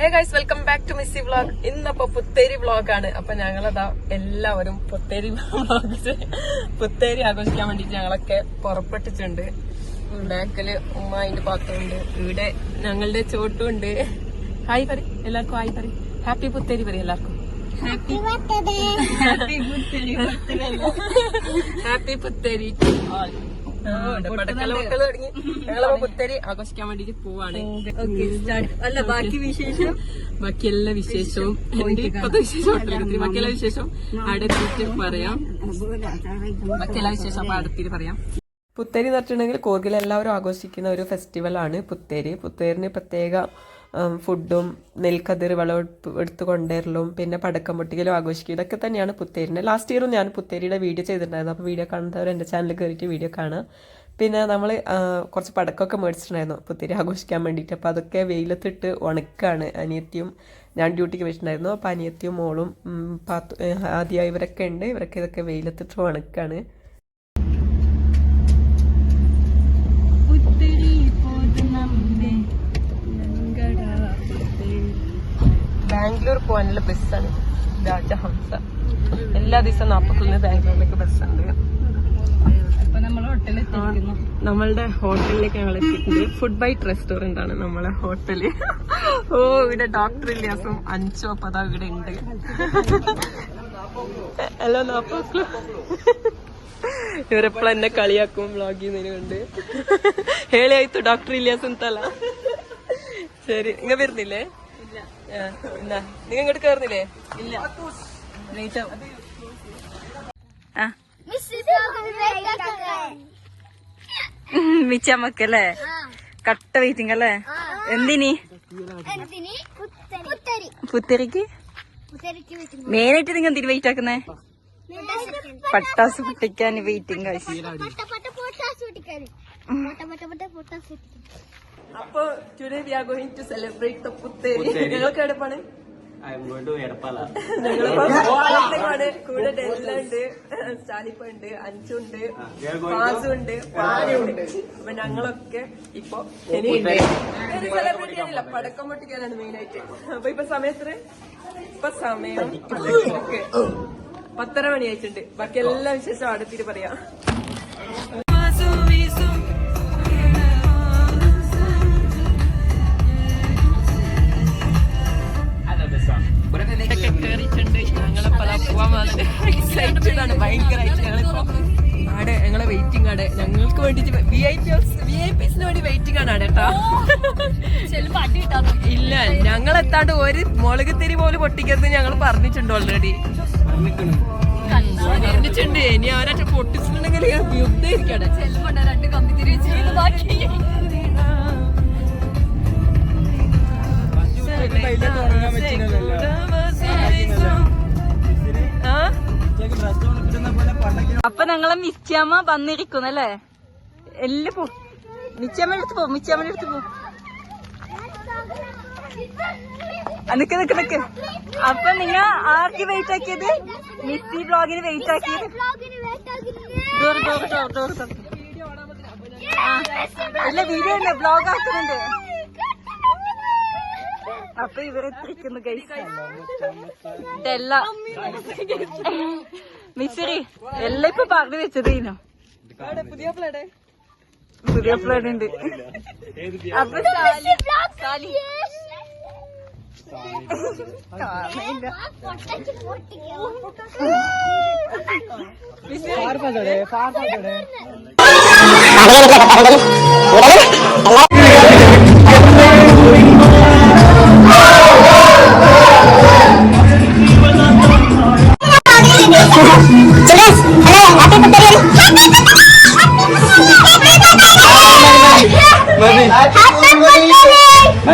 Hey guys welcome back to Missy vlog ഇന്നപ്പോ പുത്തേരി വ്ളോഗാണ് അപ്പൊ ഞങ്ങളതാ എല്ലാവരും പുത്തേരി വ്ളോഗ് പുത്തേരി ആഘോഷിക്കാൻ വേണ്ടിട്ട് ഞങ്ങളൊക്കെ പുറപ്പെട്ടിട്ടുണ്ട്. ബാക്കിൽ ഉമ്മ അതിന്റെ പാത്രമുണ്ട്. ഇവിടെ ഞങ്ങളുടെ ചോട്ടുമുണ്ട്. ഹായ് പറ എല്ലാവർക്കും ഹായ് പറ ഹാപ്പി പുത്തേരി പറ എല്ലാവർക്കും. Happy happy Puthari. തുടങ്ങി ഞങ്ങളപ്പോ പുത്തേരി ആഘോഷിക്കാൻ വേണ്ടിട്ട് പോവാണ്. അല്ല ബാക്കി വിശേഷം? ബാക്കി എല്ലാ വിശേഷവും ഇപ്പത്തെ വിശേഷം ബാക്കി എല്ലാ വിശേഷവും അടുത്തിട്ട് പറയാം. ബാക്കി എല്ലാ വിശേഷം അപ്പൊ അടുത്തിട്ട് പറയാം. പുത്തേരി എന്ന് പറഞ്ഞിട്ടുണ്ടെങ്കിൽ കൂർഗിൽ എല്ലാവരും ആഘോഷിക്കുന്ന ഒരു ഫെസ്റ്റിവലാണ് പുത്തേരി. പുത്തേരിന് പ്രത്യേക ഫുഡും നെൽക്കതിർ വിളവെടുപ്പ് എടുത്തു കൊണ്ടുവരലും പിന്നെ പടക്കം പൊട്ടിക്കലും ആഘോഷിക്കും ഇതൊക്കെ തന്നെയാണ് പുത്തേരിന്റെ. ലാസ്റ്റ് ഇയറും ഞാൻ പുത്തേരിയുടെ വീഡിയോ ചെയ്തിട്ടുണ്ടായിരുന്നു. അപ്പോൾ വീഡിയോ കാണുന്നവർ എന്റെ ചാനലിൽ കയറിയിട്ട് വീഡിയോ കാണുക. പിന്നെ നമ്മൾ കുറച്ച് പടക്കമൊക്കെ മേടിച്ചിട്ടുണ്ടായിരുന്നു പുത്തേരി ആഘോഷിക്കാൻ വേണ്ടിയിട്ട്. അപ്പോൾ അതൊക്കെ വെയിലത്തിട്ട് ഉണക്കാണ് അനിയത്തിയും ഞാൻ ഡ്യൂട്ടിക്ക് വെച്ചിട്ടുണ്ടായിരുന്നു അപ്പോൾ അനിയത്തിയും മോളും പാത്തു ഏഹ്, ആദ്യ ഇവരൊക്കെ ഉണ്ട്. ഇവരൊക്കെ ഇതൊക്കെ വെയിലത്തിട്ട് ഉണക്കാണ്. ബാംഗ്ലൂർ പോകാനുള്ള ബസ്സാണ് രാജഹംസ എല്ലാ ദിവസവും നാപ്പത്തൊന്ന് ബാംഗ്ലൂരിലേക്ക് ബസ്സുണ്ട് അപ്പൊ നമ്മൾ ഹോട്ടലിൽ എത്തിയിരിക്കുന്നു നമ്മളുടെ ഹോട്ടലിലേക്ക് ഞങ്ങൾ എത്തിയിട്ടുണ്ട് ഫുഡ് ബൈറ്റ് റെസ്റ്റോറന്റ് ആണ് നമ്മളെ ഹോട്ടല് ഓ ഇവിടെ ഡോക്ടർ ഇല്ലാസും അഞ്ചോ പതാ ഇവിടെ ഉണ്ട് ഹലോ നാപ്പാക്കു ഇവരെപ്പോഴും എന്നെ കളിയാക്കും വ്ളോഗ് ചെയ്യുന്നതിനുണ്ട് ഹേളിയായിത്തു ഡോക്ടർ ഇല്ലാസ് ಅಂತಲ್ಲ ശരി ഇങ്ങ വരുന്നില്ലേ ആ, എന്നാ നിങ്ങൾ ഇങ്ങോട്ട് കയറുന്നില്ലേ ഇല്ല. മിച്ചമ്മക്കല്ലേ? കട്ട വെയിറ്റിംഗ് അല്ലേ? എന്തിനി? എന്തിന്? പുത്തരി. പുത്തിരിക്ക്? മെയിനായിട്ട് നിങ്ങൾ എന്തിനു വെയിറ്റ് ആക്കുന്നേ? പട്ടാസ് പൊട്ടിക്കാൻ വെയിറ്റിംഗ് പട്ട അപ്പൊ today we are going to celebrate the Puthari. നിങ്ങൾക്ക് എടുപ്പാണ് കൂടെ ഉണ്ട് സ്റ്റാലിപ്പ ഉണ്ട് അഞ്ചുണ്ട് ഫാസുണ്ട് പാലുണ്ട് അപ്പൊ ഞങ്ങളൊക്കെ ഇപ്പൊ സെലിബ്രേറ്റ് ചെയ്യാനില്ല. പടക്കം പൊട്ടിക്കാനാണ് മെയിൻ ആയിട്ട്. അപ്പൊ ഇപ്പൊ സമയത്തിന് ഇപ്പൊ സമയം ഒക്കെ പത്തര മണി ആയിട്ടുണ്ട് ബാക്കി എല്ലാ വിശേഷം അടുത്തിട്ട് പറയാം. ഒക്കെ കേറിയിട്ടുണ്ട്. ഞങ്ങളിപ്പോ ദാ പോവാൻ വന്നിട്ട് എക്സൈറ്റഡ് ആണ് ഭയങ്കരമായിട്ട് ഞങ്ങളിപ്പോ ആടെ ഞങ്ങളെ വെയിറ്റിംഗ് ആണ്. ഞങ്ങൾക്ക് വേണ്ടിട്ട് V I P V I പിസിന് വേണ്ടി വെയിറ്റിംഗ് ആണ് ആടെ കേട്ടാ ഇല്ല ഞങ്ങൾ എത്താണ്ട് ഒരു മുളക് തിരി പോലും പൊട്ടിക്കരുത് ഞങ്ങൾ പറഞ്ഞിട്ടുണ്ട് ഓൾറെഡി പറഞ്ഞിട്ടുണ്ട്. ഇനി അവരൊക്കെ പൊട്ടിച്ചിട്ടുണ്ടെങ്കിൽ യുദ്ധം ഇരിക്കട്ടെ. അപ്പൊ ഞങ്ങളെ മിച്ചമ്മ വന്നിരിക്കുന്നല്ലേ എല്ലാം പോ. മിച്ചമ്മ എടുത്ത് പോ മിച്ചമ്മ എടുത്ത് പോ. നിക്ക് നിക്ക് നിക്ക്. അപ്പൊ നിങ്ങ ആർക്ക് വെയിറ്റ് ആക്കിയത്? മിസ്സി ബ്ലോഗിന് വെയിറ്റ് ആക്കിയത്? അല്ല വേട്ടാകുന്നു ഡോറ് ഡോറ് ഡോറ് ഡോറ് തുറക്ക്. ആ ഇല്ല വീഡിയോ ഉണ്ട് ബ്ലോഗ് ആക്കുന്നുണ്ട്. അപ്പൊ ഇവരെത്തിരിക്കുന്നു ഗൈസ് ഇതെല്ലാം. മിസ്സിറി എല്ലാം ഇപ്പൊ പറഞ്ഞു വെച്ചതേനു പുതിയ പ്ലേഡ് പുതിയ പ്ലേഡ് ഉണ്ട്. അപ്പൊ ഫാർ സാലി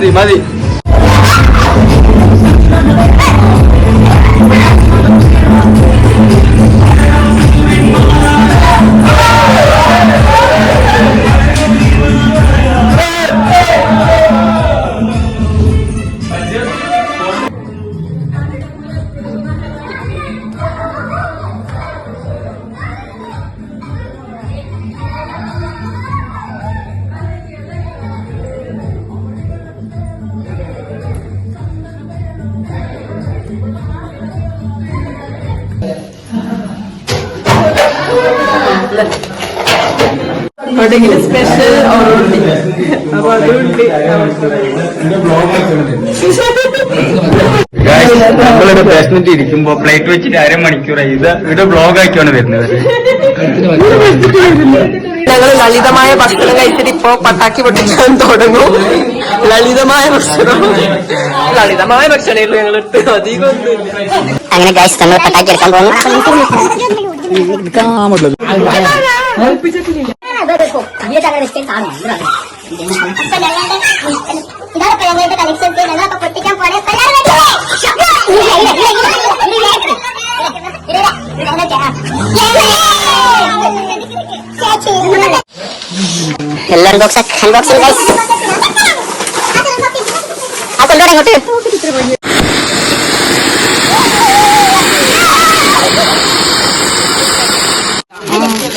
મારી મારી. എവിടെയെങ്കിലും സ്പെഷ്യൽ ഓറുണ്ട് അപ്പൊ നമ്മളിവിടെ പ്രശ്നത്തിൽ ഇരിക്കുമ്പോ പ്ലേറ്റ് വെച്ചിട്ട് അരമണിക്കൂറായി ഇത് ഇവിടെ ബ്ലോഗ് ആക്കിയാണ് വരുന്നത് ഞങ്ങൾ ലളിതമായ ഭക്ഷണം കഴിച്ചിട്ട് ഇപ്പോ പട്ടാക്കി പൊട്ടിക്കാൻ തുടങ്ങും ലളിതമായ ഭക്ഷണം ലളിതമായ ഭക്ഷണമായിരുന്നു ഞങ്ങൾ എടുത്ത് അധികം അങ്ങനെ ഗൈസ് നമ്മൾ പട്ടാക്കി എടുക്കാൻ പോകുന്നു ഇതാണ് ഞങ്ങളുടെ കളക്ഷൻ ഞങ്ങളൊക്കെ പൊട്ടിക്കാൻ പോണേ. എല്ലാരും ബോക്സ് അൺബോക്സിംഗ് ഗൈസ് ആ കൊണ്ടുവരാം ഇങ്ങോട്ട്.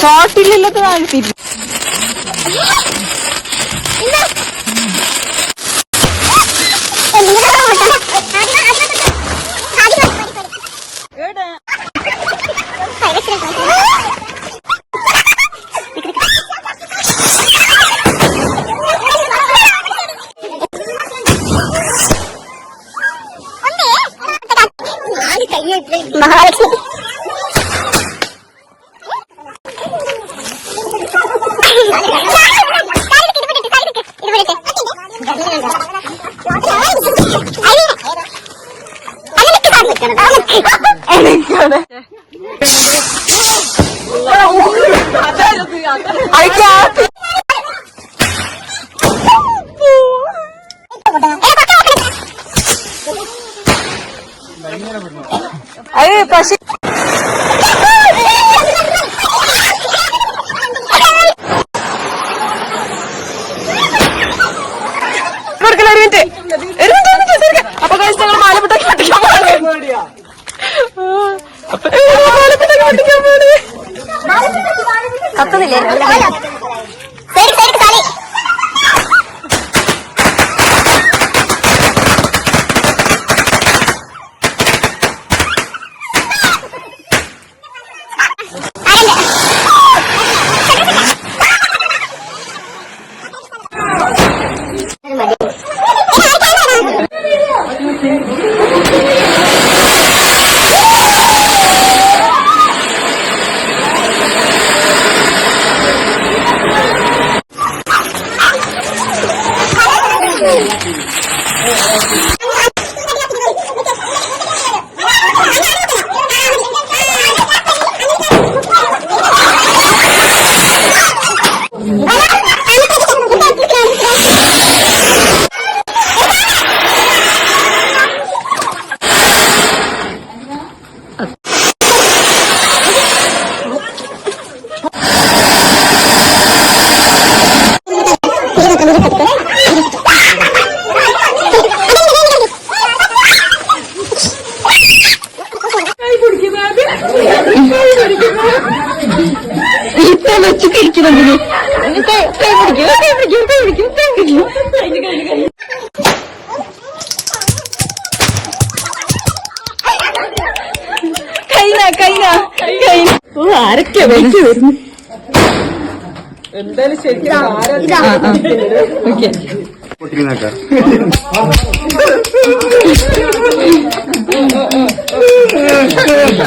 ഷോർട്ടിലില്ലത് താഴ്ത്തിട്ട് അത് പക്ഷെ ഓ ആരൊക്കെ വെച്ച് വരുന്നു എന്തായാലും ശരിക്കും ഓക്കെ.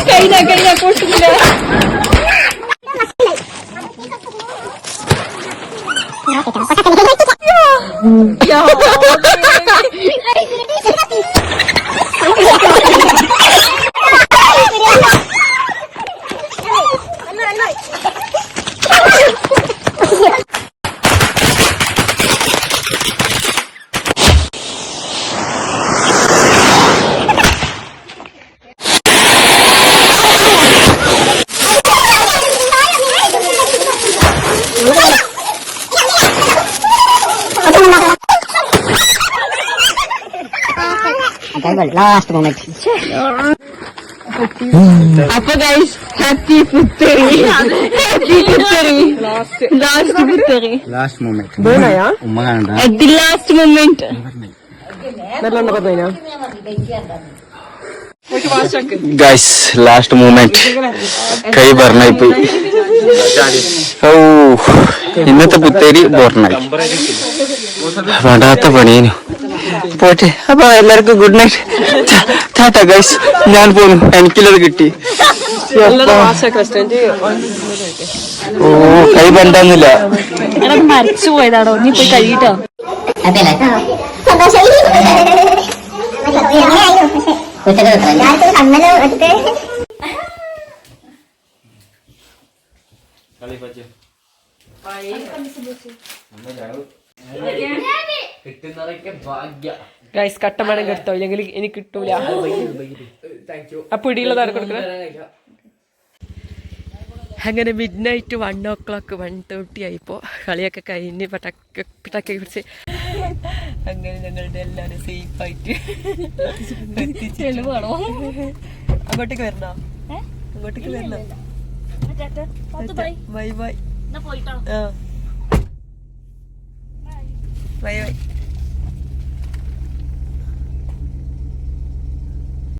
കൈന കൈന ok 的我看看你的运气吧 ലാസ്റ്റ് മൊമെന്റ് അപ്പൊ guys happy Puthari happy Puthari last Puthari last moment at the last moment guys last moment കൈ ബർണായി പോയി. ഓ ഇന്നത്തെ പുത്തേരി ബോർണായി. വേണ്ടാത്ത പണിയേനു. പോട്ടെ. അപ്പൊ എല്ലാവർക്കും ഗുഡ് നൈറ്റ് ടാറ്റ ഗൈസ് ഞാൻ പോന്നു. എനിക്കുള്ളത് കിട്ടി. ഓ കൈ ബണ്ടാന്നില്ല മരിച്ചു പോയതാണോ നീ പോയി കഴിയിട്ടോ സന്തോഷം കണ്ണന് എടുത്ത് ഗൈസ് കട്ടമാണെങ്കിൽ എടുത്തോ ഇല്ലെങ്കിൽ എനിക്ക് കിട്ടൂല. അപ്പൊ ഇടിയുള്ളത് കൊടുക്കണ? അങ്ങനെ midnight one o'clock one thirty ആയിപ്പോ. കളിയൊക്കെ കഴിഞ്ഞ് പടക്ക പടക്കെ പിടിച്ച്. അങ്ങനെ ഞങ്ങളുടെ എല്ലാരും സേഫ് ആയിട്ട് അങ്ങോട്ടേക്ക് വരണോ? അങ്ങോട്ടേക്ക് വരണോ? Bye bye. ആ. Bye bye.